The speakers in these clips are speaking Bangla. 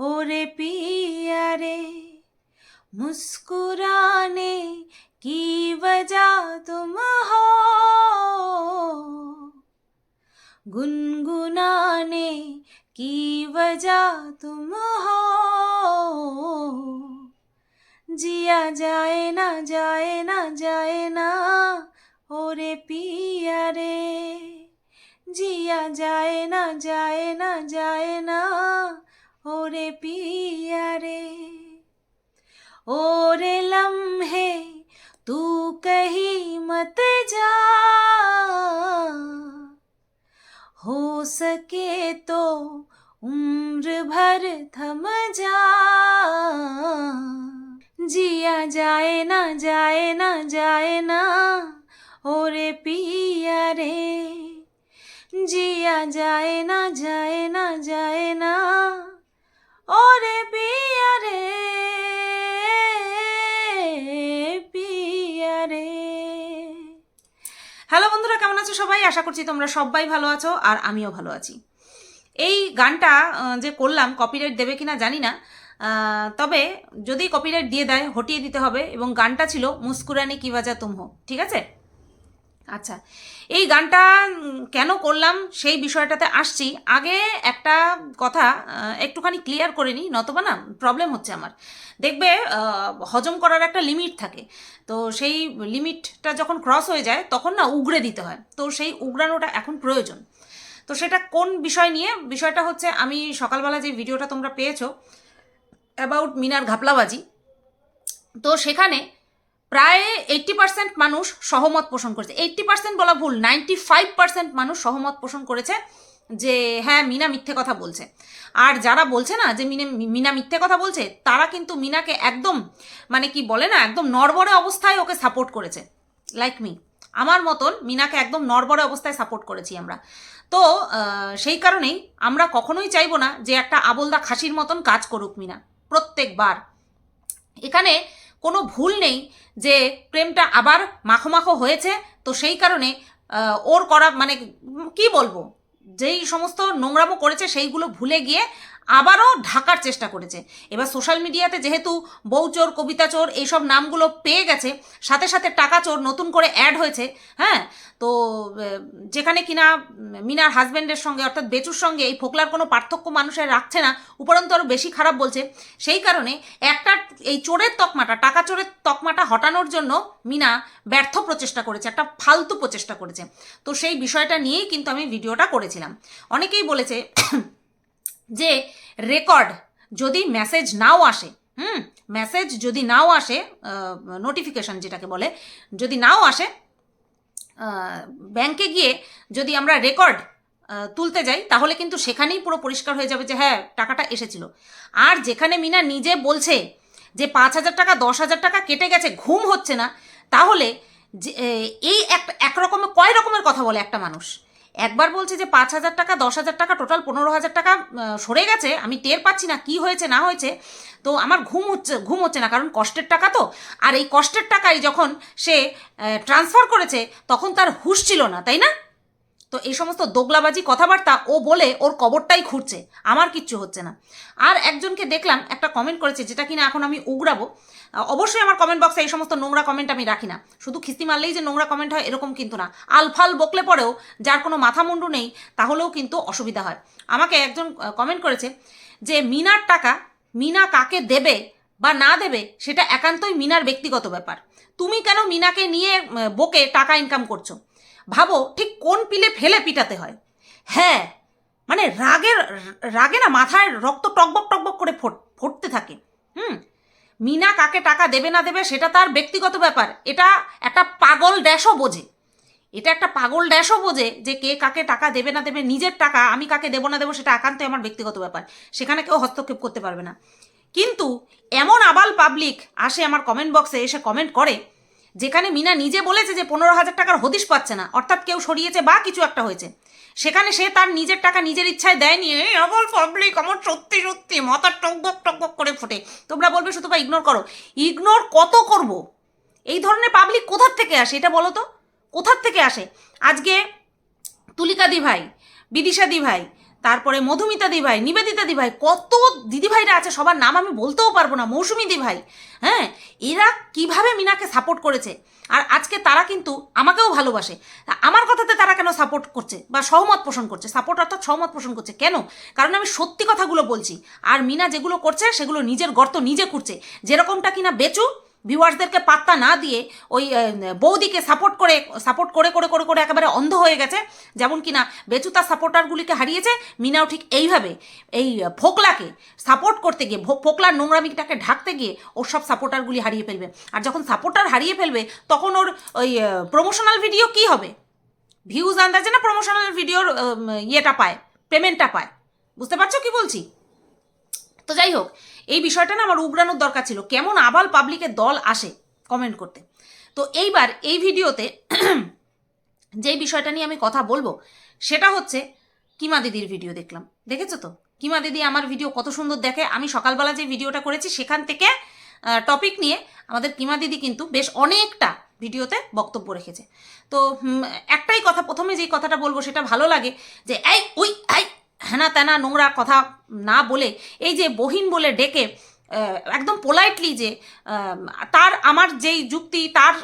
ओरे पिया रे, मुस्कुराने की वजह तुम हो। गुनगुनाने की वजह तुम हो। जिया जाए ना जाए ना जाए ना, ओरे पिया रे। जिया जाए ना जाए ना जाए ना ओरे पिया रे, ओरे लम्हे, तू कहीं मत जा। हो सके तो उम्र भर थम जा। जिया जाए ना जाए ना जाए ना, ओरे पिया रे। जिया जाए ना जाए ना जाए ना ওরে পিয়া রে হ্যালো বন্ধুরা, কেমন আছো সবাই? আশা করছি তোমরা সবাই ভালো আছো আর আমিও ভালো আছি। এই গানটা যে করলাম কপিরাইট দেবে কিনা জানি না তবে যদি কপিরাইট দিয়ে দেয়, হটিয়ে দিতে হবে এবং গানটা ছিল মুস্কুরানি কি বাজা তুম ঠিক আছে? আচ্ছা এই গানটা কেন করলাম সেই বিষয়টাতে আসছি। আগে একটা কথা একটুখানি ক্লিয়ার করে নিই, নতবা না প্রবলেম হচ্ছে আমার। দেখবে হজম করার একটা লিমিট থাকে। তো সেই লিমিটটা যখন ক্রস হয়ে যায়, তখন না উগড়ে দিতে হয়। তো সেই উগড়ানোটা এখন প্রয়োজন। তো সেটা কোন বিষয় নিয়ে? বিষয়টা হচ্ছে, আমি সকালবেলা যে ভিডিওটা তোমরা পেয়েছ অ্যাবাউট মিনার ঘাপলাবাজি। তো সেখানে প্রায় এইট্টি পার্সেন্ট মানুষ সহমত পোষণ করেছে। এইট্টি পার্সেন্ট বলা ভুল নাইনটি ফাইভ পার্সেন্ট মানুষ সহমত পোষণ করেছে যে হ্যাঁ মিনা মিথ্যে কথা বলছে। আর যারা বলছে না যে মিনে, মিনা মিথ্যে কথা বলছে, তারা কিন্তু মিনাকে একদম মানে কি বলে না, একদম নড়বড়ে অবস্থায় ওকে সাপোর্ট করেছে। লাইক মি আমার মতন মিনাকে একদম নড়বড়ে অবস্থায় সাপোর্ট করেছি আমরা। তো সেই কারণেই আমরা কখনোই চাইব না যে একটা আবলদা খাসির মতন কাজ করুক মিনা। প্রত্যেকবার। এখানে কোনো ভুল নেই যে প্রেমটা আবার মাখো মাখো হয়েছে, তো সেই কারণে ওর করা মানে কি বলব? যেই সমস্ত নোংরামো করেছে সেইগুলো ভুলে গিয়ে আবারও ঢাকার চেষ্টা করেছে। এবার সোশ্যাল মিডিয়াতে যেহেতু বউ চোর, কবিতা চোর এইসব নামগুলো পেয়ে গেছে, সাথে সাথে টাকা চোর নতুন করে অ্যাড হয়েছে হ্যাঁ? তো যেখানে কিনা মিনার হাজব্যান্ডের সঙ্গে অর্থাৎ বেচুর সঙ্গে এই ফোকলার কোনো পার্থক্য মানুষের রাখছে না, উপরন্তু আরও বেশি খারাপ বলছে। সেই কারণে একটা এই চোরের তকমাটা, টাকা চোরের তকমাটা হটানোর জন্য মিনা ব্যর্থ প্রচেষ্টা করেছে, একটা ফালতু প্রচেষ্টা করেছে। তো সেই বিষয়টা নিয়েই কিন্তু আমি ভিডিওটা করেছিলাম। অনেকেই বলেছে যে রেকর্ড যদি মেসেজ নাও আসে, হুম মেসেজ যদি নাও আসে নোটিফিকেশন যেটাকে বলে, যদি নাও আসে ব্যাংকে গিয়ে যদি আমরা রেকর্ড তুলতে যাই, তাহলে কিন্তু সেখানেই পুরো পরিষ্কার হয়ে যাবে যে হ্যাঁ টাকাটা এসেছিল। আর যেখানে মিনা নিজে বলছে যে পাঁচ হাজার টাকা, দশ হাজার টাকা কেটে গেছে, ঘুম হচ্ছে না, তাহলে যে এই এক একরকমের কয় রকমের কথা বলে একটা মানুষ? একবার বলছে যে পাঁচ হাজার টাকা, দশ হাজার টাকা টোটাল পনেরো হাজার টাকা সরে গেছে, আমি টের পাচ্ছি না কি হয়েছে, না হয়েছে, তো আমার ঘুম হচ্ছে ঘুম হচ্ছে না, কারণ কষ্টের টাকা তো। আর এই কষ্টের টাকাই যখন সে ট্রান্সফার করেছে, তখন তার হুঁশ ছিল না, তাই না? তো এই সমস্ত দোগলাবাজি কথাবার্তা, ও বলে ওর কবরটাই খুঁড়ছে, আমার কিচ্ছু হচ্ছে না। আর একজনকে দেখলাম, একটা কমেন্ট করেছে, যেটা কিনা এখন আমি উগড়াবো অবশ্যই আমার কমেন্ট বক্সে এই সমস্ত নোংরা কমেন্ট আমি রাখি না। শুধু খিস্তি মারলেই যে নোংরা কমেন্ট হয় এরকম কিন্তু না। আলফাল বকলে পরেও যার কোনো মাথা মুন্ডু নেই, তাহলেও কিন্তু অসুবিধা হয়। আমাকে একজন কমেন্ট করেছে যে মিনার টাকা মিনা কাকে দেবে বা না দেবে সেটা একান্তই মিনার ব্যক্তিগত ব্যাপার। তুমি কেন মিনাকে নিয়ে বকে টাকা ইনকাম করছ? ভাবো ঠিক কোন পিলে ফেলে পিটাতে হয়। হ্যাঁ মানে রাগের, রাগে না মাথায় রক্ত টকবক টকবক করে ফোট- ফুটতে থাকে। হুম মিনা কাকে টাকা দেবে না দেবে সেটা তার ব্যক্তিগত ব্যাপার। এটা একটা পাগল ড্যাশও বোঝে। এটা একটা পাগল ড্যাশও বোঝে যে কে কাকে টাকা দেবে না দেবে, নিজের টাকা, আমি কাকে দেবো না দেবো সেটা একান্তই আমার ব্যক্তিগত ব্যাপার। সেখানে কেউ হস্তক্ষেপ করতে পারবে না। কিন্তু এমন আবাল পাবলিক আসে আমার কমেন্ট বক্সে এসে কমেন্ট করে, যেখানে মিনা নিজে বলেছে যে পনেরো হাজার টাকার হদিশ পাচ্ছে না, অর্থাৎ কেউ সরিয়েছে বা কিছু একটা হয়েছে। সেখানে সে তার নিজের টাকা নিজের ইচ্ছায় দেয়নি। এই আবাল পাবলিক আমার সত্যি সত্যি মাথা টকবক টকবক করে ফোটে। তোমরা বলবে শুধু বা ইগনোর করো। ইগনোর কত করব? এই ধরনের পাবলিক কোথার থেকে আসে এটা বলো তো? কোথার থেকে আসে? আজকে তুলিকা দি ভাই বিদিশা দি ভাই, তারপরে মধুমিতা দিভাই নিবেদিতা দিভাই কত দিদিভাইরা আছে সবার নাম আমি বলতেও পারব না। মৌসুমি দিভাই হ্যাঁ? এরা কীভাবে মিনাকে সাপোর্ট করেছে? আর আজকে তারা কিন্তু আমাকেও ভালোবাসে। আমার কথাতে তারা কেন সাপোর্ট করছে বা সহমত পোষণ করছে? সাপোর্ট অর্থাৎ সহমত পোষণ করছে কেন? কারণ আমি সত্যি কথাগুলো বলছি। আর মিনা যেগুলো করছে, সেগুলো নিজের গর্ত নিজে করছে যেরকমটা কিনা বেচু ভিউয়ার্সদেরকে পাত্তা না দিয়ে ওই বৌদিকে সাপোর্ট করে সাপোর্ট করে করে করে করে একেবারে অন্ধ হয়ে গেছে। যেমন কিনা বেচু তার সাপোর্টারগুলিকে হারিয়েছে। মিনাও ঠিক এইভাবে এই ফোকলাকে সাপোর্ট করতে গিয়ে ফোকলার নোংরামিটাকে ঢাকতে গিয়ে ওর সব সাপোর্টারগুলি হারিয়ে ফেলবে। আর যখন সাপোর্টার হারিয়ে ফেলবে, তখন ওর ওই প্রমোশনাল ভিডিও কি হবে? ভিউজ আন্দাজে না প্রমোশনাল ভিডিওর ইয়েটা পায় পেমেন্টটা পায়? বুঝতে পারছ কি বলছি? তো যাই হোক, এই বিষয়টা না আমার উগরানোর দরকার ছিল। কেমন আবাল পাবলিকের দল আসে কমেন্ট করতে। তো এইবার এই ভিডিওতে যেই বিষয়টা নিয়ে আমি কথা বলব, সেটা হচ্ছে কিমা দিদির ভিডিও দেখলাম। দেখেছ তো? কিমা দিদি আমার ভিডিও কত সুন্দর দেখে। আমি সকালবেলা যে ভিডিওটা করেছি, সেখান থেকে টপিক নিয়ে আমাদের কিমা দিদি কিন্তু বেশ অনেকটা ভিডিওতে বক্তব্য রেখেছে। তো একটাই কথা, প্রথমে যেই কথাটা বলব, সেটা ভালো লাগে যে, এই, ওই, এই হেনা তেনা নোংরা কথা না বলে, এই যে বহিন বলে ডেকে একদম পোলাইটলি যে তার, আমার যেই যুক্তি, তার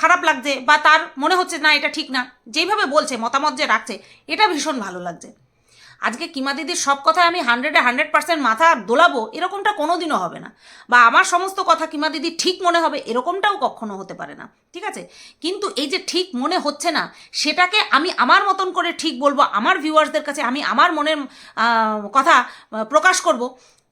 খারাপ লাগছে বা তার মনে হচ্ছে না এটা ঠিক না, যেইভাবে বলছে, মতামত যে রাখছে, এটা ভীষণ ভালো লাগছে। আজকে কিমা দিদির সব কথায় আমি হান্ড্রেডে হান্ড্রেড পার্সেন্ট মাথা দোলাবো, এরকমটা কোনোদিনও হবে না। বা আমার সমস্ত কথা কিমা দিদি ঠিক মনে হবে, এরকমটাও কখনো হতে পারে না। ঠিক আছে? কিন্তু এই যে ঠিক মনে হচ্ছে না, সেটাকে আমি আমার মতন করে ঠিক বলব, আমার ভিউয়ার্সদের কাছে আমি আমার মনের কথা প্রকাশ করব।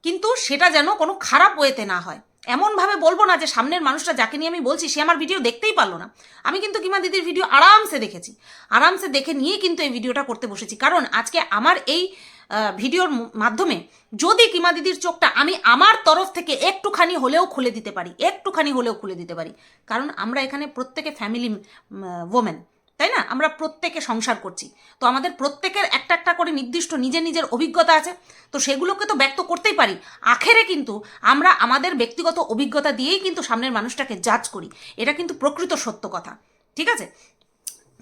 কিন্তু সেটা যেন কোনো খারাপ ওয়েতে না হয়। এমনভাবে বলব না যে সামনের মানুষটা যাকে নিয়ে আমি বলছি, সে আমার ভিডিও দেখতেই পারল না। আমি কিন্তু কিমা দিদির ভিডিও আরামসে দেখেছি। আরামসে দেখে নিয়ে কিন্তু এই ভিডিওটা করতে বসেছি। কারণ আজকে আমার এই ভিডিওর মাধ্যমে যদি কিমা দিদির চোখটা আমি আমার তরফ থেকে একটুখানি হলেও খুলে দিতে পারি, একটুখানি হলেও খুলে দিতে পারি, কারণ আমরা এখানে প্রত্যেকে ফ্যামিলি ওমেন তাই না? আমরা প্রত্যেকে সংসার করছি। তো আমাদের প্রত্যেকের একটা একটা করে নির্দিষ্ট নিজের নিজের অভিজ্ঞতা আছে। তো সেগুলোকে তো ব্যক্ত করতেই পারি। আখেরে কিন্তু আমরা আমাদের ব্যক্তিগত অভিজ্ঞতা দিয়েই কিন্তু সামনের মানুষটাকে জাজ করি। এটা কিন্তু প্রকৃত সত্য কথা। ঠিক আছে?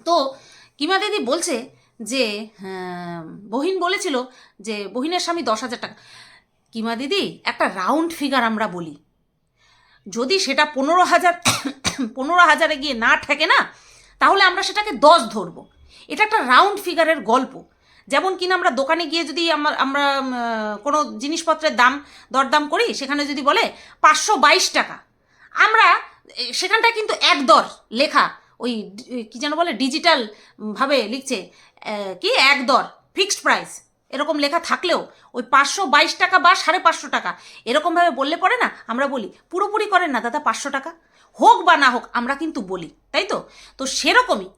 তো কিমা দিদি বলছে যে হ্যাঁ, বহিন বলেছিল যে বহিনের স্বামী দশ হাজার টাকা। কিমা দিদি একটা রাউন্ড ফিগার আমরা বলি। যদি সেটা পনেরো হাজার পনেরো হাজারে গিয়ে না ঠেকে না তাহলে আমরা সেটাকে দশ ধরবো। এটা একটা রাউন্ড ফিগারের গল্প। যেমন কিনা আমরা দোকানে গিয়ে যদি আমার, আমরা কোনো জিনিসপত্রের দাম, দরদাম করি, সেখানে যদি বলে পাঁচশো বাইশ টাকা, আমরা সেখানটা কিন্তু এক দর লেখা, ওই কি যেন বলে ডিজিটাল ভাবে লিখছে কি? এক দর ফিক্সড প্রাইস এরকম লেখা থাকলেও ওই পাঁচশো বাইশ টাকা বা সাড়ে পাঁচশো টাকা এরকমভাবে বললে পরে না? আমরা বলি, পুরোপুরি করেন না দাদা পাঁচশো টাকা। হোক বা না হোক, আমরা কিন্তু বলি, তাই তো? তো সেরকমই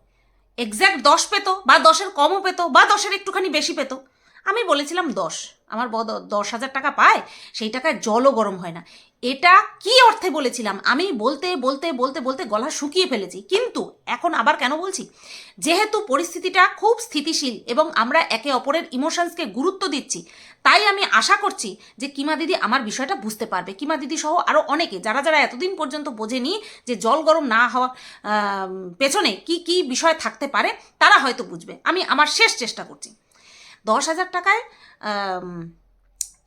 এক্স্যাক্ট দশ পেতো বা দশের কমও পেতো বা দশের একটুখানি বেশি পেতো। আমি বলেছিলাম দশ। আমার বদ, দশ হাজার টাকা পায়, সেই টাকায় জলও গরম হয় না। এটা কি অর্থে বলেছিলাম? আমি বলতে বলতে বলতে বলতে গলা শুকিয়ে ফেলেছি। কিন্তু এখন আবার কেন বলছি? যেহেতু পরিস্থিতিটা খুব স্থিতিশীল এবং আমরা একে অপরের ইমোশনসকে গুরুত্ব দিচ্ছি, তাই আমি আশা করছি যে কিমা দিদি আমার বিষয়টা বুঝতে পারবে। কিমা দিদি সহ আরও অনেকে, যারা যারা এতদিন পর্যন্ত বোঝেনি যে জল গরম না হওয়া পেছনে কি কি বিষয় থাকতে পারে, তারা হয়তো বুঝবে। আমি আমার শেষ চেষ্টা করছি। দশ হাজার টাকায়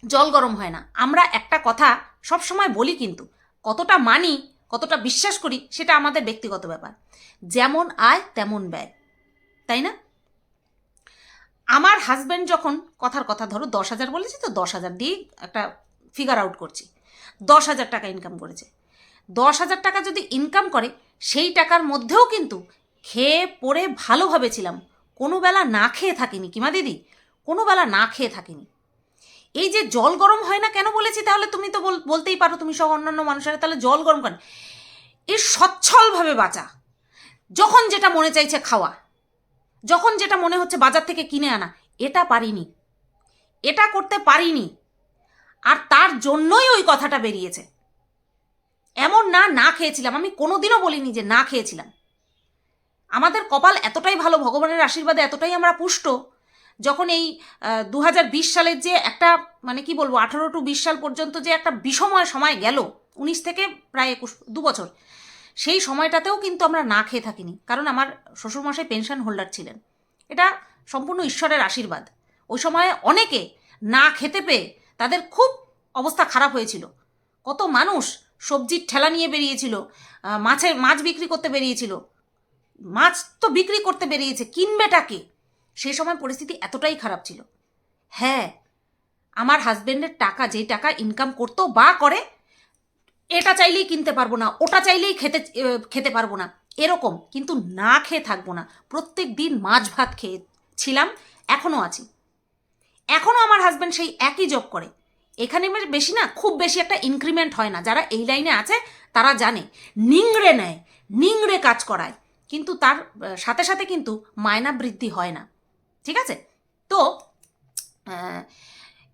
জল গরম হয় না। আমরা একটা কথা সব সময় বলি কিন্তু, কতটা মানি, কতটা বিশ্বাস করি সেটা আমাদের ব্যক্তিগত ব্যাপার। যেমন আয়, তেমন ব্যয়। তাই না? আমার হাজব্যান্ড যখন কথার কথা ধরো দশ হাজার বলেছি তো দশ হাজার দিয়ে একটা ফিগার আউট করছি। দশ হাজার টাকা ইনকাম করেছে। দশ হাজার টাকা যদি ইনকাম করে, সেই টাকার মধ্যেও কিন্তু খেয়ে পড়ে ভালোভাবে ছিলাম। কোনো বেলা না খেয়ে থাকিনি। কিমা দিদি? কোনো বেলা না খেয়ে থাকিনি। এই যে জল গরম হয় না কেন বলেছি? তাহলে তুমি তো বলতেই পারো তুমি সব অন্যান্য মানুষেরা, তাহলে জল গরম কেন? এই সচ্ছলভাবে বাঁচা। যখন যেটা মনে চাইছে খাওয়া, যখন যেটা মনে হচ্ছে বাজার থেকে কিনে আনা, এটা পারিনি। এটা করতে পারিনি। আর তার জন্যই ওই কথাটা বেরিয়েছে। এমন না না খেয়েছিলাম। আমি কোনোদিনও বলিনি যে না খেয়েছিলাম। আমাদের কপাল এতটাই ভালো, ভগবানের আশীর্বাদে এতটাই আমরা পুষ্ট যখন এই দু হাজার বিশ সালের যে একটা মানে কি বলব, আঠারো টু বিশ সাল পর্যন্ত যে একটা বিষময় সময় গেল, উনিশ থেকে প্রায় একুশ, দু বছর, সেই সময়টাতেও কিন্তু আমরা না খেয়ে থাকিনি। কারণ আমার শ্বশুরমশাই পেনশন হোল্ডার ছিলেন। এটা সম্পূর্ণ ঈশ্বরের আশীর্বাদ। ওই সময়ে অনেকে না খেতে পেয়ে তাদের খুব অবস্থা খারাপ হয়েছিল। কত মানুষ সবজির ঠেলা নিয়ে বেরিয়েছিল মাছের, মাছ বিক্রি করতে বেরিয়েছিল। মাছ তো বিক্রি করতে বেরিয়েছে কিনবেটাকে সেই সময় পরিস্থিতি এতটাই খারাপ ছিল। হ্যাঁ আমার হাজবেন্ডের টাকা, যে টাকা ইনকাম করতো বা করে, এটা চাইলেই কিনতে পারব না, ওটা চাইলেই খেতে খেতে পারব না, এরকম। কিন্তু না খেয়ে থাকব না। প্রত্যেক দিন মাছ ভাত খেয়ে ছিলাম এখনও আছি। এখনও আমার হাজব্যান্ড সেই একই জব করে। এখানে বেশি না, খুব বেশি একটা ইনক্রিমেন্ট হয় না। যারা এই লাইনে আছে, তারা জানে। নিংড়ে নেয়, নিংড়ে কাজ করায়। কিন্তু তার, সাথে সাথে কিন্তু মায়না বৃদ্ধি হয় না। ঠিক আছে? তো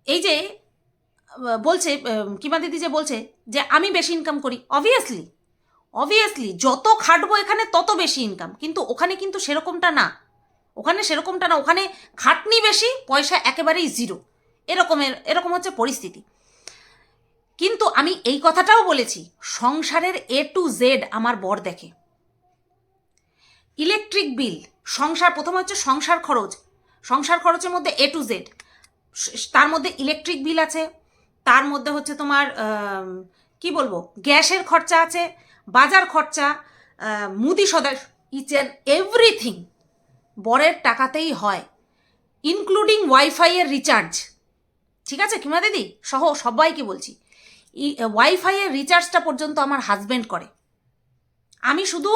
এই যে বলছে কিমা দিদি যে বলছে যে আমি বেশি ইনকাম করি। অবভিয়াসলি অবভিয়াসলি যত খাটবো এখানে তত বেশি ইনকাম কিন্তু ওখানে কিন্তু সেরকমটা না। ওখানে সেরকমটা না। ওখানে খাটনি বেশি, পয়সা একেবারেই জিরো এরকমের, এরকম হচ্ছে পরিস্থিতি। কিন্তু আমি এই কথাটাও বলেছি, সংসারের এ টু জেড আমার বর দেখে। ইলেকট্রিক বিল সংসার, প্রথমে হচ্ছে সংসার খরচ। সংসার খরচের মধ্যে এ টু জেড তার মধ্যে ইলেকট্রিক বিল আছে, তার মধ্যে হচ্ছে তোমার কি বলব, গ্যাসের খরচা আছে, বাজার খরচা মুদি সদাই ইচ অ্যান্ড এভরিথিং বরের টাকাতেই হয় ইনক্লুডিং ওয়াইফাইয়ের রিচার্জ ঠিক আছে, কিমা দিদি? সহ সবাইকে বলছি ওয়াইফাইয়ের রিচার্জটা পর্যন্ত আমার হাজব্যান্ড করে। আমি শুধু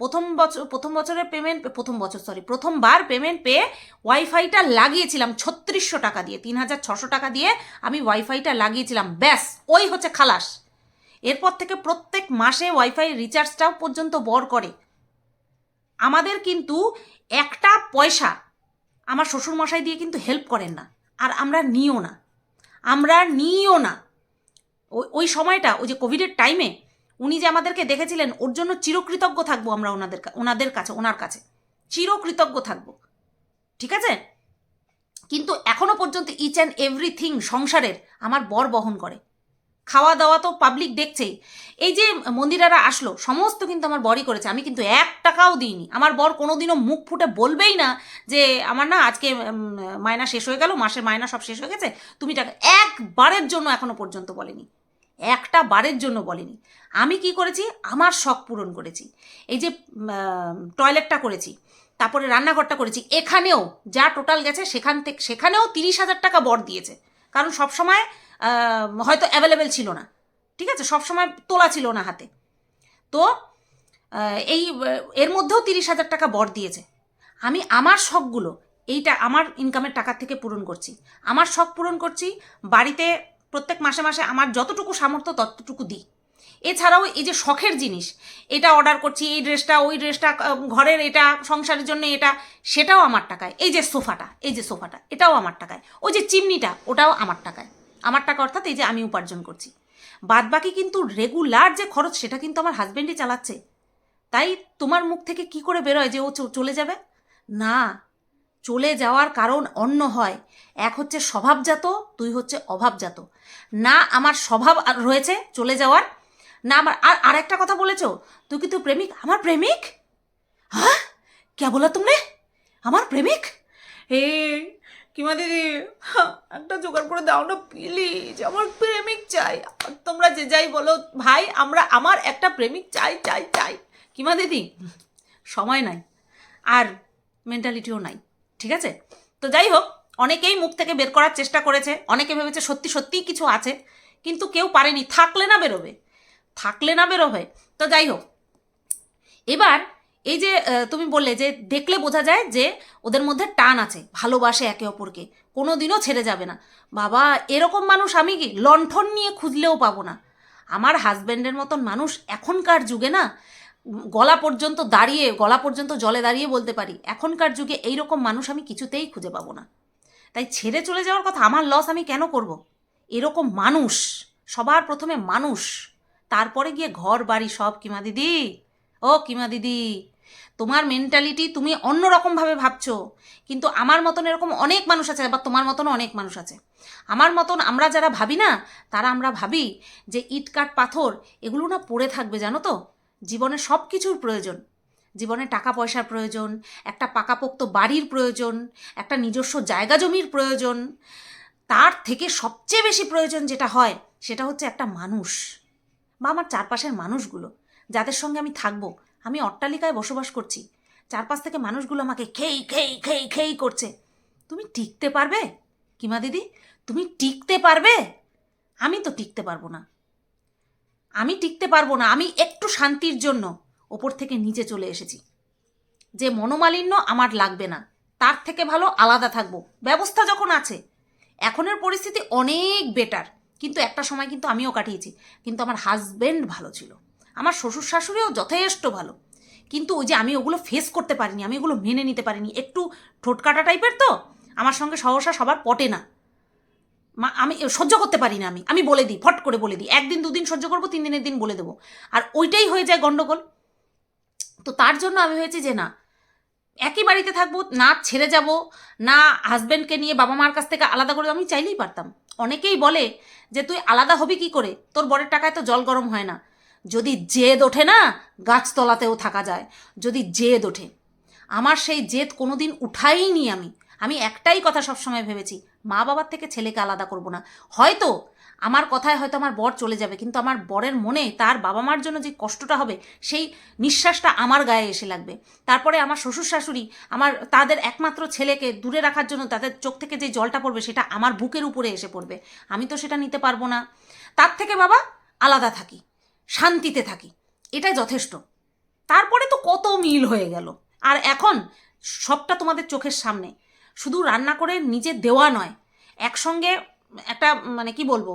প্রথম বছর, প্রথম বছরের পেমেন্ট প্রথম বছর সরি প্রথমবার পেমেন্ট পেয়ে ওয়াইফাইটা লাগিয়েছিলাম ছত্রিশশো টাকা দিয়ে, তিন হাজার ছশো টাকা দিয়ে আমি ওয়াইফাইটা লাগিয়েছিলাম। ব্যাস, ওই হচ্ছে খালাস। এরপর থেকে প্রত্যেক মাসে ওয়াইফাই রিচার্জটাও পর্যন্ত বর করে। আমাদের কিন্তু একটা পয়সা আমার শ্বশুরমশাই দিয়ে কিন্তু হেল্প করেন না, আর আমরা নিও না। আমরা নিও না। ওই ওই সময়টা, ওই যে কোভিডের টাইমে উনি যে আমাদেরকে দেখেছিলেন, ওর জন্য চিরকৃতজ্ঞ থাকব আমরা ওনাদের ওনাদের কাছে, ওনার কাছে। চিরকৃতজ্ঞ থাকব। ঠিক আছে? কিন্তু এখনও পর্যন্ত ইচ অ্যান্ড এভরিথিং সংসারের আমার বর বহন করে। খাওয়া দাওয়া তো পাবলিক দেখছেই। এই যে মন্দিরারা আসলো, সমস্ত কিন্তু আমার বরই করেছে। আমি কিন্তু এক টাকাও দিইনি। আমার বর কোনোদিনও মুখ ফুটে বলবেই না যে, আমার না আজকে মায়না শেষ হয়ে গেল, মাসের মায়না সব শেষ হয়ে গেছে। তুমি টাকা একবারের জন্য এখনও পর্যন্ত বলেনি। একটা বারের জন্য বলেনি। আমি কি করেছি? আমার শখ পূরণ করেছি। এই যে টয়লেটটা করেছি, তারপরে রান্নাঘরটা করেছি, এখানেও যা টোটাল গেছে সেখান থেকে সেখানেও তিরিশ হাজার টাকা বর দিয়েছে। কারণ সবসময় হয়তো অ্যাভেলেবেল ছিল না। ঠিক আছে? সবসময় তোলা ছিল না হাতে। তো এই এর মধ্যেও তিরিশ হাজার টাকা বর দিয়েছে। আমি আমার শখগুলো, এইটা আমার ইনকামের টাকা থেকে পূরণ করছি। আমার শখ পূরণ করছি বাড়িতে প্রত্যেক মাসে মাসে আমার যতটুকু সামর্থ্য, ততটুকু দিই। এছাড়াও এই যে শখের জিনিস, এটা অর্ডার করছি, এই ড্রেসটা ওই ড্রেসটা ঘরের এটা, সংসারের জন্য এটা, সেটাও আমার টাকায়। এই যে সোফাটা, এই যে সোফাটা, এটাও আমার টাকায়। ওই যে চিমনিটা, ওটাও আমার টাকায়। আমার টাকা অর্থাৎ এই যে আমি উপার্জন করছি। বাদ বাকি কিন্তু রেগুলার যে খরচ, সেটা কিন্তু আমার হাজবেন্ডই চালাচ্ছে। তাই তোমার মুখ থেকে কি করে বেরোয় যে ও চলে যাবে? না চলে যাওয়ার কারণ অন্য হয়। এক হচ্ছে স্বভাবজাত, দুই হচ্ছে অভাবজাত। না আমার স্বভাব রয়েছে চলে যাওয়ার, না আমার, আর আর একটা কথা বলেছ, তুই কি তুই প্রেমিক? আমার প্রেমিক? হ্যাঁ? কে বলা তুমি? আমার প্রেমিক? হে, কিমা দিদি, একটা জোগাড় করে দাও না প্লিজ আমার প্রেমিক চাই। তোমরা যে যাই বলো, ভাই, আমরা, আমার একটা প্রেমিক চাই চাই চাই। কিমা দিদি, সময় নাই, আর মেন্টালিটিও নাই। ঠিক আছে? তো যাই হোক, অনেকেই মুখ থেকে বের করার চেষ্টা করেছে, অনেকে ভেবেছে সত্যি সত্যিই কিছু আছে, কিন্তু কেউ পারেনি, থাকলে না বেরোবে, থাকলে না বেরোবে। তো যাই হোক, এবার এই যে তুমি বললে যে দেখলে বোঝা যায় যে ওদের মধ্যে টান আছে, ভালোবাসে একে অপরকে কোনো দিনও ছেড়ে যাবে না। বাবা, এরকম মানুষ আমি কি, লণ্ঠন নিয়ে খুঁজলেও পাবো না। আমার হাজব্যান্ডের মতন মানুষ এখনকার যুগে না গলা পর্যন্ত দাঁড়িয়ে, গলা পর্যন্ত জলে দাঁড়িয়ে বলতে পারি, এখনকার যুগে এইরকম মানুষ আমি কিছুতেই খুঁজে পাবো না। তাই ছেড়ে চলে যাওয়ার কথা আমার লস আমি কেন করব? এরকম মানুষ, সবার প্রথমে মানুষ, তারপরে গিয়ে ঘর, বাড়ি সব কিমা দিদি, ও কিমা দিদি, তোমার মেন্টালিটি তুমি অন্যরকমভাবে ভাবছ, কিন্তু আমার মতন এরকম অনেক মানুষ আছে, আবার তোমার মতন অনেক মানুষ আছে। আমার মতন আমরা যারা ভাবি না, তারা আমরা ভাবি যে ইট, কাঠ, পাথর, এগুলো না পড়ে থাকবে, জানো তো? জীবনে সব কিছুর প্রয়োজন। জীবনে টাকা পয়সার প্রয়োজন, একটা পাকাপোক্ত বাড়ির প্রয়োজন, একটা নিজস্ব জায়গা জমির প্রয়োজন। তার থেকে সবচেয়ে বেশি প্রয়োজন যেটা হয়, সেটা হচ্ছে একটা মানুষ। বা আমার চারপাশের মানুষগুলো, যাদের সঙ্গে আমি থাকব, আমি অট্টালিকায় বসবাস করছি। চারপাশ থেকে মানুষগুলো আমাকে খেই খেই খেই খেই করছে। তুমি টিকতে পারবে? কিমা দিদি, তুমি টিকতে পারবে? আমি তো টিকতে পারব না। আমি টিকতে পারব না, আমি একটু শান্তির জন্য। ওপর থেকে নিচে চলে এসেছি। যে মনোমালিন্য আমার লাগবে না, তার থেকে ভালো আলাদা থাকব। ব্যবস্থা যখন আছে, এখনের পরিস্থিতি অনেক বেটার কিন্তু একটা সময় কিন্তু আমিও কাটিয়েছি, কিন্তু আমার হাজব্যান্ড ভালো ছিল। আমার শ্বশুর শাশুড়িও যথেষ্ট ভালো। কিন্তু ওই যে আমি ওগুলো ফেস করতে পারিনি, আমি ওগুলো মেনে নিতে পারিনি। একটু ঠোঁটকাটা টাইপের তো, আমার সঙ্গে সহসা সবার পটে না। মা, আমি, সহ্য করতে পারি না আমি। আমি বলে দিই, ফট করে বলে দিই। একদিন, দুদিন সহ্য করব তিন দিনের দিন বলে দেবো। আর ওইটাই হয়ে যায় গণ্ডগোল তো তার জন্য আমি হয়েছি যে, না, একই বাড়িতে থাকব, না ছেড়ে যাব, না হাজব্যান্ডকে নিয়ে বাবা মার কাছ থেকে আলাদা করে, আমি চাইলেই পারতাম। অনেকেই বলে যে, তুই আলাদা হবি কি করে? তোর বরের টাকায় তো জল গরম হয় না। যদি জেদ ওঠে না, গাছতলাতেও থাকা যায়। যদি জেদ ওঠে। আমার সেই জেদ কোনোদিন উঠাইনি আমি। আমি একটাই কথা সবসময় ভেবেছি, মা বাবার থেকে ছেলেকে আলাদা করব না। হয়তো আমার কথায় হয়তো আমার বর চলে যাবে, কিন্তু আমার বরের মনে তার বাবা মার জন্য যে কষ্টটা হবে, সেই নিঃশ্বাসটা আমার গায়ে এসে লাগবে। তারপরে আমার শ্বশুর শাশুড়ি, আমার তাদের একমাত্র ছেলেকে দূরে রাখার জন্য তাদের চোখ থেকে যে জলটা পড়বে, সেটা আমার বুকের উপরে এসে পড়বে। আমি তো সেটা নিতে পারব না। তার থেকে বাবা আলাদা থাকি, শান্তিতে থাকি এটাই যথেষ্ট। তারপরে তো কত মিল হয়ে গেল। আর এখন সবটা তোমাদের চোখের সামনে। শুধু রান্না করে নিজে দেওয়া নয়, একসঙ্গে একটা মানে কি বলব,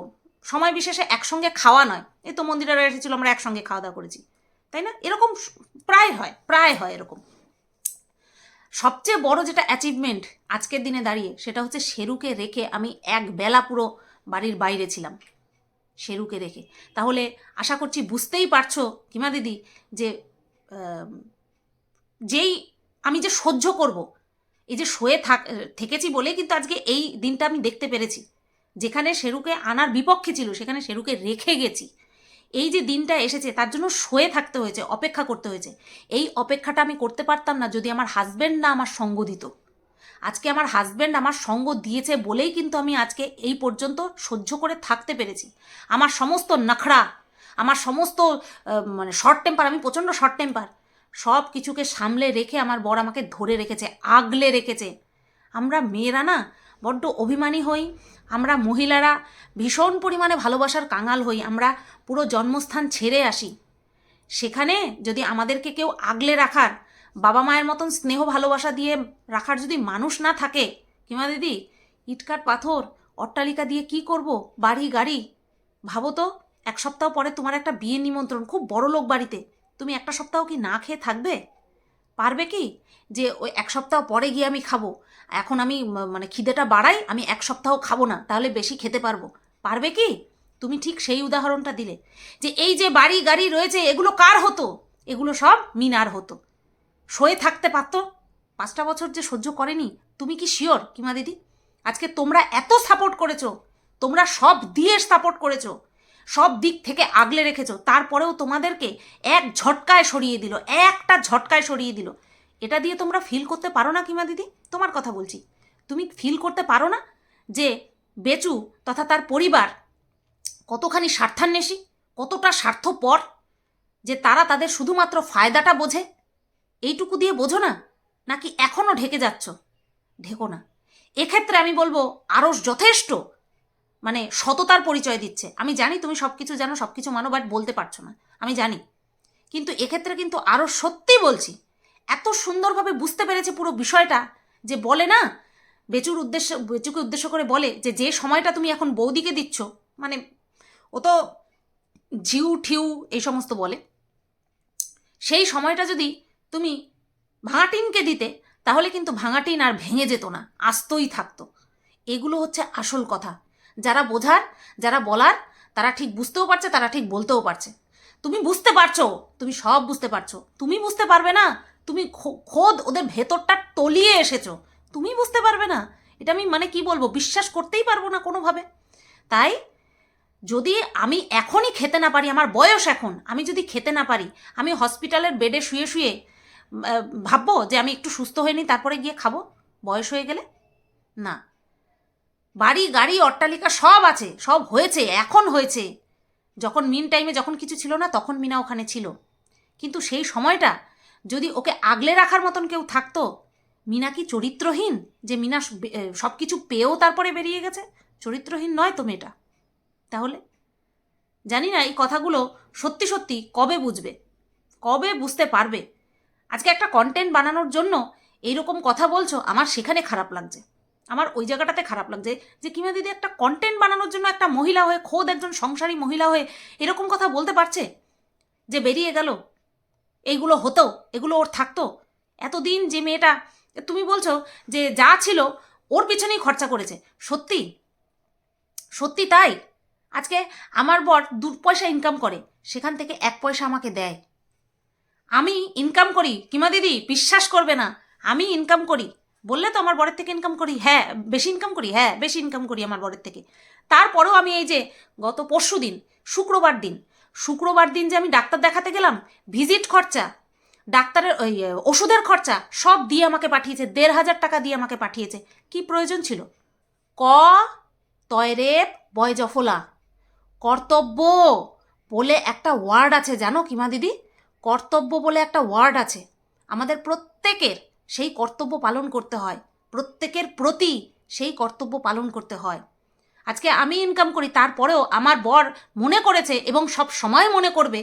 সময় বিশেষে একসঙ্গে খাওয়া নয়। এই তো মন্দিরে এসেছিল, আমরা একসঙ্গে খাওয়া দাওয়া করেছি। তাই না? এরকম প্রায় হয় প্রায় হয় এরকম। সবচেয়ে বড় যেটা অ্যাচিভমেন্ট আজকের দিনে দাঁড়িয়ে, সেটা হচ্ছে শেরুকে রেখে আমি এক বেলা পুরো বাড়ির বাইরে ছিলাম। শেরুকে রেখে। তাহলে আশা করছি বুঝতেই পারছ, কিমা দিদি, যে যেই আমি যে সহ্য করব এই যে শোয়ে থাক থেকেছি বলেই কিন্তু আজকে এই দিনটা আমি দেখতে পেরেছি। যেখানে শেরুকে আনার বিপক্ষে ছিল, সেখানে শেরুকে রেখে গেছি। এই যে দিনটা এসেছে, তার জন্য শোয়ে থাকতে হয়েছে, অপেক্ষা করতে হয়েছে। এই অপেক্ষাটা আমি করতে পারতাম না যদি আমার হাজব্যান্ড না আমার সঙ্গ দিত। আজকে আমার হাজব্যান্ড আমার সঙ্গ দিয়েছে বলেই কিন্তু আমি আজকে এই পর্যন্ত সহ্য করে থাকতে পেরেছি। আমার সমস্ত নখড়া আমার সমস্ত মানে শর্ট টেম্পার আমি প্রচণ্ড শর্ট টেম্পার সব কিছুকে সামলে রেখে আমার বর আমাকে ধরে রেখেছে, আগলে রেখেছে। আমরা মেয়েরা না, বড্ড অভিমানী হই। আমরা মহিলারা ভীষণ পরিমাণে ভালোবাসার কাঙাল হই। আমরা পুরো জন্মস্থান ছেড়ে আসি। সেখানে যদি আমাদেরকে কেউ আগলে রাখার, বাবা মায়ের মতন স্নেহ ভালোবাসা দিয়ে রাখার যদি মানুষ না থাকে কিমা দিদি? ইটকাট পাথর, অট্টালিকা দিয়ে কি করব? বাড়ি, গাড়ি? ভাবো তো, এক সপ্তাহ পরে তোমার একটা বিয়ে নিমন্ত্রণ, খুব বড় লোক বাড়িতে। তুমি একটা সপ্তাহ কি না খেয়ে থাকবে? পারবে কি? যে ওই এক সপ্তাহ পরে গিয়ে আমি খাব। এখন আমি মানে খিদেটা বাড়াই, আমি এক সপ্তাহ খাব না, তাহলে বেশি খেতে পারব। পারবে কি? তুমি ঠিক সেই উদাহরণটা দিলে। যে এই যে বাড়ি গাড়ি রয়েছে, এগুলো কার হতো? এগুলো সব মিনার হতো। শোয়ে থাকতে পারতো? পাঁচটা বছর যে সহ্য করেনি, তুমি কি শিওর কিমা দিদি? আজকে তোমরা এত সাপোর্ট করেছ, তোমরা সব দিয়ে সাপোর্ট করেছ। সব দিক থেকে আগলে রেখেছো। তারপরেও তোমাদেরকে এক ঝটকায় সরিয়ে দিল, একটা ঝটকায় সরিয়ে দিল। এটা দিয়ে তোমরা ফিল করতে পারো না কিমা দিদি? তোমার কথা বলছি। তুমি ফিল করতে পারো না যে বেচু তথা তার পরিবার কতখানি স্বার্থান্বেষী, কতটা স্বার্থপর, যে তারা তাদের শুধুমাত্র ফায়দাটা বোঝে। এইটুকু দিয়ে বোঝো না, নাকি এখনও ঢেকে যাচ্ছ? ঢেকো না। এক্ষেত্রে আমি বলব আরস যথেষ্ট। মানে সততার পরিচয় দিচ্ছে। আমি জানি তুমি সব কিছু জানো সব কিছু মানো বাট বলতে পারছ না। আমি জানি। কিন্তু এক্ষেত্রে কিন্তু আরও সত্যি বলছি, এত সুন্দরভাবে বুঝতে পেরেছে পুরো বিষয়টা যে বলে না, বেচুর উদ্দেশ্য, বেচুকে উদ্দেশ্য করে বলে যে যে সময়টা তুমি এখন বৌদিকে দিচ্ছ মানে ও তো ঝিউ ঠিউ এই সমস্ত বলে। সেই সময়টা যদি তুমি ভাঙাটিনকে দিতে, তাহলে কিন্তু ভাঙাটিন আর ভেঙে যেত না, আস্তই থাকতো। এগুলো হচ্ছে আসল কথা। যারা বোঝার, যারা বলার, তারা ঠিক বুঝতেও পারছে, তারা ঠিক বলতেও পারছে। তুমি বুঝতে পারছ, তুমি সব বুঝতে পারছ। তুমি বুঝতে পারবে না, তুমি খোদ ওদের ভেতরটা তলিয়ে এসেছ। তুমি বুঝতে পারবে না। এটা আমি মানে কি বলব, বিশ্বাস করতেই পারব না কোনোভাবে। তাই যদি আমি এখনই খেতে না পারি, আমার বয়স এখন, আমি যদি খেতে না পারি, আমি হসপিটালের বেডে শুয়ে শুয়ে ভাববো যে আমি একটু সুস্থ হয়ে নিই, তারপরে গিয়ে খাব? বয়স হয়ে গেলে? না। বাড়ি, গাড়ি, অট্টালিকা সব আছে, সব হয়েছে, এখন হয়েছে। যখন মিন টাইমে যখন কিছু ছিল না, তখন মিনা ওখানে ছিল। কিন্তু সেই সময়টা, যদি ওকে আগলে রাখার মতন কেউ থাকতো, মিনা কি চরিত্রহীন? যে মিনা সব কিছু পেয়েও তারপরে বেরিয়ে গেছে? চরিত্রহীন নয় তো মেয়েটা। তাহলে? জানি না, এই কথাগুলো সত্যি সত্যি কবে বুঝবে? কবে বুঝতে পারবে? আজকে একটা কন্টেন্ট বানানোর জন্য এইরকম কথা বলছো, আমার সেখানে খারাপ লাগছে। আমার ওই জায়গাটাতে খারাপ লাগছে যে কিমা দিদি একটা কন্টেন্ট বানানোর জন্য একটা মহিলা হয়ে, খোদ একজন সংসারী মহিলা হয়ে এরকম কথা বলতে পারছে? যে বেরিয়ে গেল? এইগুলো হতো? এগুলো ওর থাকতো? এতদিন যে মেয়েটা, তুমি বলছো যে যা ছিল ওর পিছনেই খরচা করেছে। সত্যি? সত্যি তাই? আজকে আমার বর দু পয়সা ইনকাম করে, সেখান থেকে এক পয়সা আমাকে দেয়। আমি ইনকাম করি, কিমা দিদি, বিশ্বাস করবে না। আমি ইনকাম করি। বললে তো আমার বরের থেকে ইনকাম করি। হ্যাঁ বেশি ইনকাম করি। হ্যাঁ বেশি ইনকাম করি আমার বরের থেকে। তারপরেও আমি এই যে গত পরশু দিন, শুক্রবার দিন শুক্রবার দিন যে আমি ডাক্তার দেখাতে গেলাম ভিজিট খরচা, ডাক্তারের ওই ওষুধের খরচা, সব দিয়ে আমাকে পাঠিয়েছে, দেড় হাজার টাকা দিয়ে আমাকে পাঠিয়েছে। কি প্রয়োজন ছিল? ক, তয়রেপ, বয়জফলা। কর্তব্য বলে একটা ওয়ার্ড আছে, জানো কিমা দিদি? কর্তব্য বলে একটা ওয়ার্ড আছে। আমাদের প্রত্যেকের সেই কর্তব্য পালন করতে হয়। প্রত্যেকের প্রতি সেই কর্তব্য পালন করতে হয়। আজকে আমি ইনকাম করি, তারপরেও আমার বর মনে করেছে এবং সব সময় মনে করবে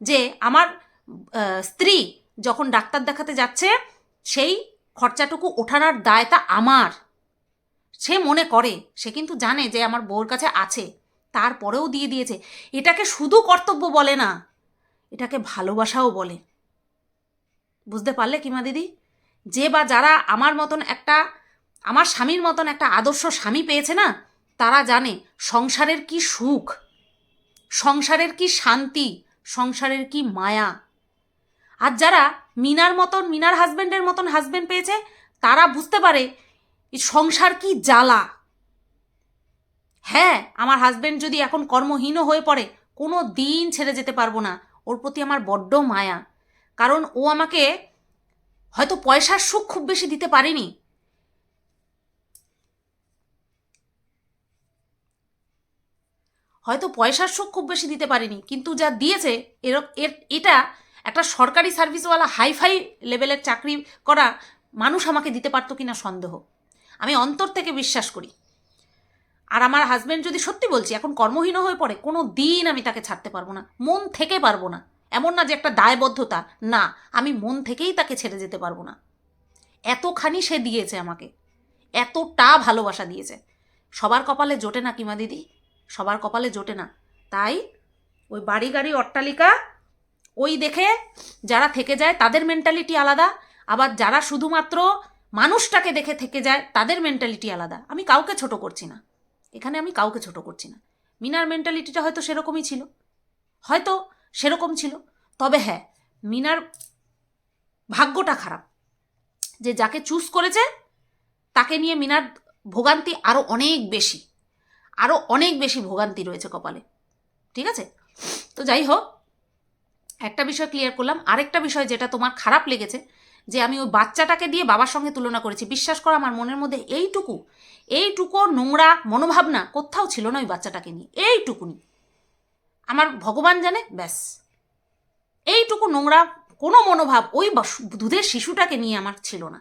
যে আমার স্ত্রী যখন ডাক্তার দেখাতে যাচ্ছে, সেই খরচাটুকু ওঠানোর দায়টা আমার। সে মনে করে, সে কিন্তু জানে যে আমার বউর কাছে আছে, তারপরেও দিয়ে দিয়েছে। এটাকে শুধু কর্তব্য বলে না, এটাকে ভালোবাসাও বলে। বুঝতে পারলে কিমা দিদি? যে বা যারা আমার মতন একটা, আমার স্বামীর মতন একটা আদর্শ স্বামী পেয়েছে না, তারা জানে সংসারের কি সুখ, সংসারের কি শান্তি, সংসারের কি মায়া। আর যারা মিনার মতন, মিনার হাজব্যান্ডের মতন হাজব্যান্ড পেয়েছে, তারা বুঝতে পারে সংসার কি জ্বালা। হ্যাঁ আমার হাজব্যান্ড যদি এখন কর্মহীনও হয়ে পড়ে, কোনো দিন ছেড়ে যেতে পারব না। ওর প্রতি আমার বড্ড মায়া। কারণ ও আমাকে হয়তো পয়সার সুখ খুব বেশি দিতে পারেনি। হয়তো পয়সার সুখ খুব বেশি দিতে পারিনি, কিন্তু যা দিয়েছে, এর এটা একটা সরকারি সার্ভিসওয়ালা হাইফাই লেভেলের চাকরি করা মানুষ আমাকে দিতে পারতো কিনা সন্দেহ। আমি অন্তর থেকে বিশ্বাস করি। আর আমার হাজব্যান্ড যদি সত্যি বলছি, এখন কর্মহীন হয়ে পড়ে, কোনো দিন আমি তাকে ছাড়তে পারব না। মন থেকে পারব না। এমন না যে একটা দায়বদ্ধতা। না, আমি মন থেকেই তাকে ছেড়ে যেতে পারব না। এতখানি সে দিয়েছে আমাকে। এতটা ভালোবাসা দিয়েছে। সবার কপালে জোটে না কিমা দিদি? সবার কপালে জোটে না। তাই ওই বাড়ি গাড়ি অট্টালিকা, ওই দেখে যারা থেকে যায় তাদের মেন্টালিটি আলাদা, আবার যারা শুধুমাত্র মানুষটাকে দেখে থেকে যায় তাদের মেন্টালিটি আলাদা। আমি কাউকে ছোট করছি না। এখানে আমি কাউকে ছোট করছি না। মিনার মেন্টালিটিটা হয়তো সেরকমই ছিল। হয়তো সেরকম ছিল। তবে হ্যাঁ মিনার ভাগ্যটা খারাপ। যে যাকে চুজ করেছে, তাকে নিয়ে মিনার ভোগান্তি আরও অনেক বেশি আরও অনেক বেশি ভোগান্তি রয়েছে কপালে। ঠিক আছে? তো যাই হোক, একটা বিষয় ক্লিয়ার করলাম। আরেকটা বিষয় যেটা তোমার খারাপ লেগেছে, যে আমি ওই বাচ্চাটাকে দিয়ে বাবার সঙ্গে তুলনা করেছি। বিশ্বাস করো, আমার মনের মধ্যে এইটুকু এইটুকু নোংরা মনোভাবনা কোথাও ছিল না ওই বাচ্চাটাকে নিয়ে। এইটুকুনি। আমার ভগবান জানে, ব্যাস। এইটুকু নোংরা, কোনো মনোভাব ওই দুধের শিশুটাকে নিয়ে আমার ছিল না।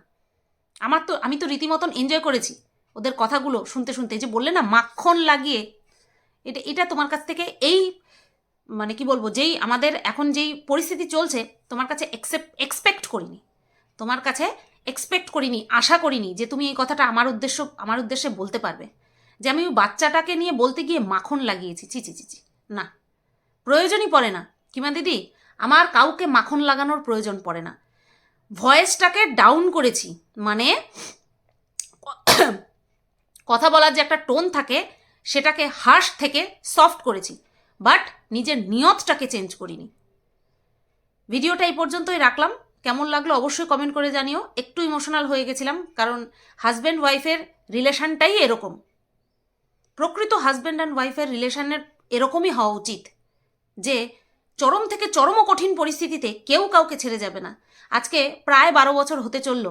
আমার তো, আমি তো রীতিমতন এনজয় করেছি। ওদের কথাগুলো শুনতে শুনতে যে বললে না, মাখন লাগিয়ে, এটা এটা তোমার কাছ থেকে এই মানে কি বলব, যেই আমাদের এখন যেই পরিস্থিতি চলছে, তোমার কাছে এক্সেপ্ট এক্সপেক্ট করিনি। তোমার কাছে এক্সপেক্ট করিনি, আশা করিনি যে তুমি এই কথাটা আমার উদ্দেশ্য, আমার উদ্দেশ্যে বলতে পারবে। যে আমি ওই বাচ্চাটাকে নিয়ে বলতে গিয়ে মাখন লাগিয়েছি ছি ছি, না। প্রয়োজনই পড়ে না। কিমা দিদি? আমার কাউকে মাখন লাগানোর প্রয়োজন পড়ে না। ভয়েসটাকে ডাউন করেছি মানে কথা বলার যে একটা টোন থাকে, সেটাকে হার্শ থেকে সফট করেছি বাট নিজের নিয়তটাকে চেঞ্জ করিনি। ভিডিওটা এই পর্যন্তই রাখলাম। কেমন লাগল অবশ্যই কমেন্ট করে জানিও। একটু ইমোশনাল হয়ে গেছিলাম, কারণ হাজব্যান্ড ওয়াইফের রিলেশনটাই এরকম। প্রকৃত হাজব্যান্ড অ্যান্ড ওয়াইফের রিলেশনের এরকমই হওয়া উচিত। যে চরম থেকে চরম কঠিন পরিস্থিতিতে কেউ কাউকে ছেড়ে যাবে না। আজকে প্রায় বারো বছর হতে চলল,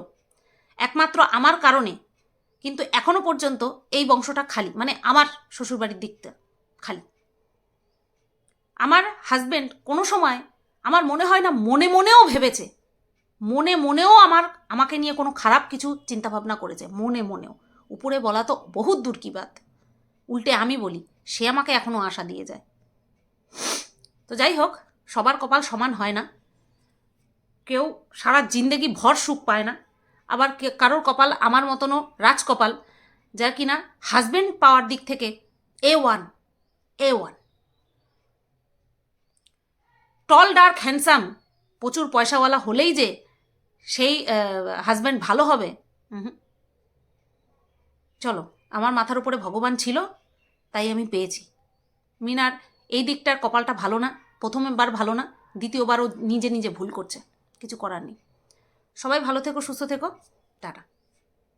একমাত্র আমার কারণে, কিন্তু এখনও পর্যন্ত এই বংশটা খালি মানে আমার শ্বশুরবাড়ির দিকটা খালি। আমার হাজব্যান্ড কোনো সময় আমার মনে হয় না, মনে মনেও ভেবেছে, মনে মনেও আমার, আমাকে নিয়ে কোনো খারাপ কিছু চিন্তাভাবনা করেছে, মনে মনেও। উপরে বলা তো বহুত দূর কি বাত। উল্টে আমি বলি, সে আমাকে এখনও আশা দিয়ে যায়। তো যাই হোক, সবার কপাল সমান হয় না। কেউ সারা জিন্দেগি ভর সুখ পায় না। আবার কারোর কপাল আমার মতনও রাজকপাল যা কিনা হাজবেন্ড পাওয়ার দিক থেকে A one A one tall dark handsome প্রচুর পয়সাওয়ালা হলেই যে সেই হাজব্যান্ড ভালো হবে। চলো, আমার মাথার উপরে ভগবান ছিল, তাই আমি পেয়েছি। মিনার এই দিকটার কপালটা ভালো না, প্রথমবার ভালো না, দ্বিতীয়বারও নিজে নিজে ভুল করছে, কিছু করার নেই। সবাই ভালো থেকো, সুস্থ থেকো, টাটা।